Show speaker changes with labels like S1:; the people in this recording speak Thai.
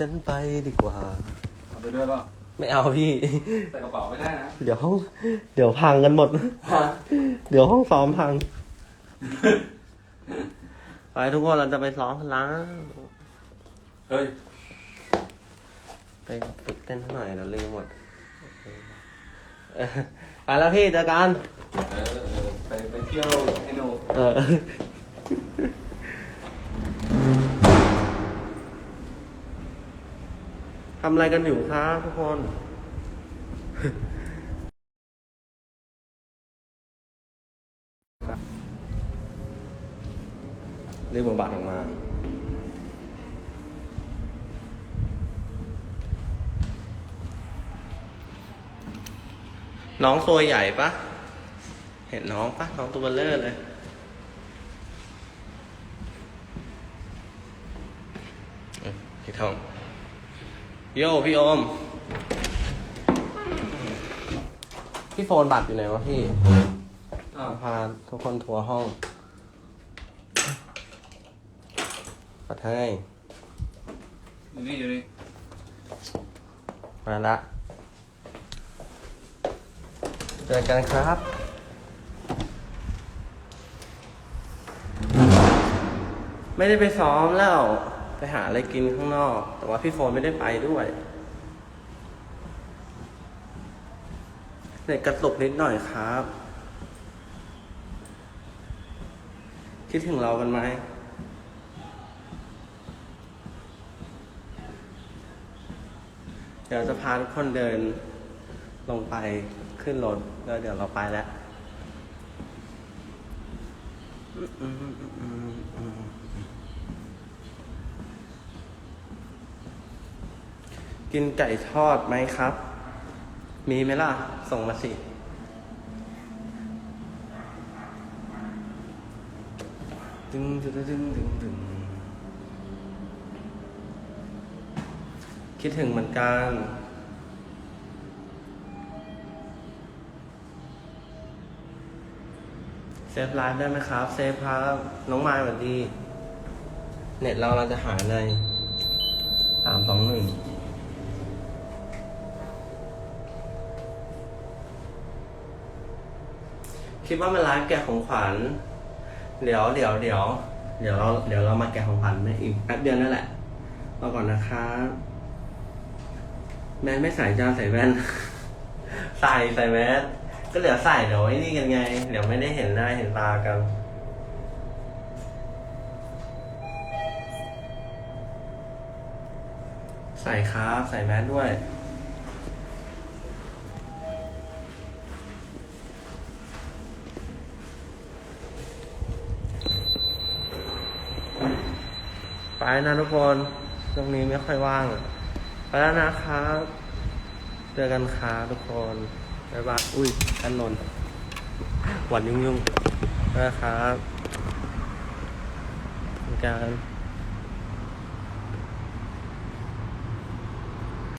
S1: ฉันไปดีกว่า
S2: เอาไปด้วยเปล่า
S1: ไม่เอาพี่
S2: ใส่กระเป๋าไม่ได้นะ
S1: เดี๋ยวห้องเดี๋ยวพังกันหมด เดี๋ยวห้องซ้อมพัง ไปทุกคนเราจะไปซ้อมกันแล้ว
S2: เฮ้ย
S1: ไปฝึกเต้นหน่อยเราลืมหมดเออไปแล้วพี่เจอกัน
S2: เออเออไปไปเที่ยวให้หนู
S1: เออ ทำอะไรกันอยู่ครับทุกคน เรียกบทบาทออกมา น้องตัวใหญ่ปะ เห็นน้องปะ น้องตัวเบลเลอร์เลยเอ้ยพี่ทอง โยพี่โอม พี่โฟนบัตรอยู่ไหนวะพี่
S2: อ้าว
S1: พาทุกคนทัวร์ห้องปัดให้
S2: อยู่นี่อยู่นี่
S1: มาละเจอกันครับไม่ได้ไปซ้อมแล้ว ไปหาอะไรกินข้างนอก แต่ว่าพี่โฟนไม่ได้ไปด้วยเน็ตกระตุกนิดหน่อยครับ คิดถึงเรากันไหมเดี๋ยวจะพาทุกคนเดินลงไปขึ้นรถแล้วเดี๋ยวเราไปแล้วอืมอืมอืมอืมอืม กินไก่ทอดไหมครับ มีไหมล่ะ ส่งมาสิ ดึงดึงดึงดึงดึงคิดถึงเหมือนกันเซฟไลฟ์ได้ไหมครับ เซฟครับ น้องมายสวัสดี เน็ตเราเราจะหาในสามสองหนึ่ง คิดว่ามันไลฟ์แกะของขวัญ เดี๋ยวเดี๋ยวเดี๋ยวเดี๋ยวเราเดี๋ยวเรามาแกะของขวัญในอีกแป๊บเดียวนั่นแหละรอก่อนนะครับแมนไม่ใส่จ้าใส่แว่น ใส่ใส่แมสก็เดี๋ยวใส่เดี๋ยวไอ้นี่กันไง เดี๋ยวไม่ได้เห็นหน้าเห็นตากันใส่ครับ ใส่แมสด้วย ไปนะทุกคนตรงนี้ไม่ค่อยว่าง ไปแล้วนะครับเจอกันครับทุกคนบ๊ายบายอุ้ยอันนนหวานยุ่งยุ่งๆนะครับการ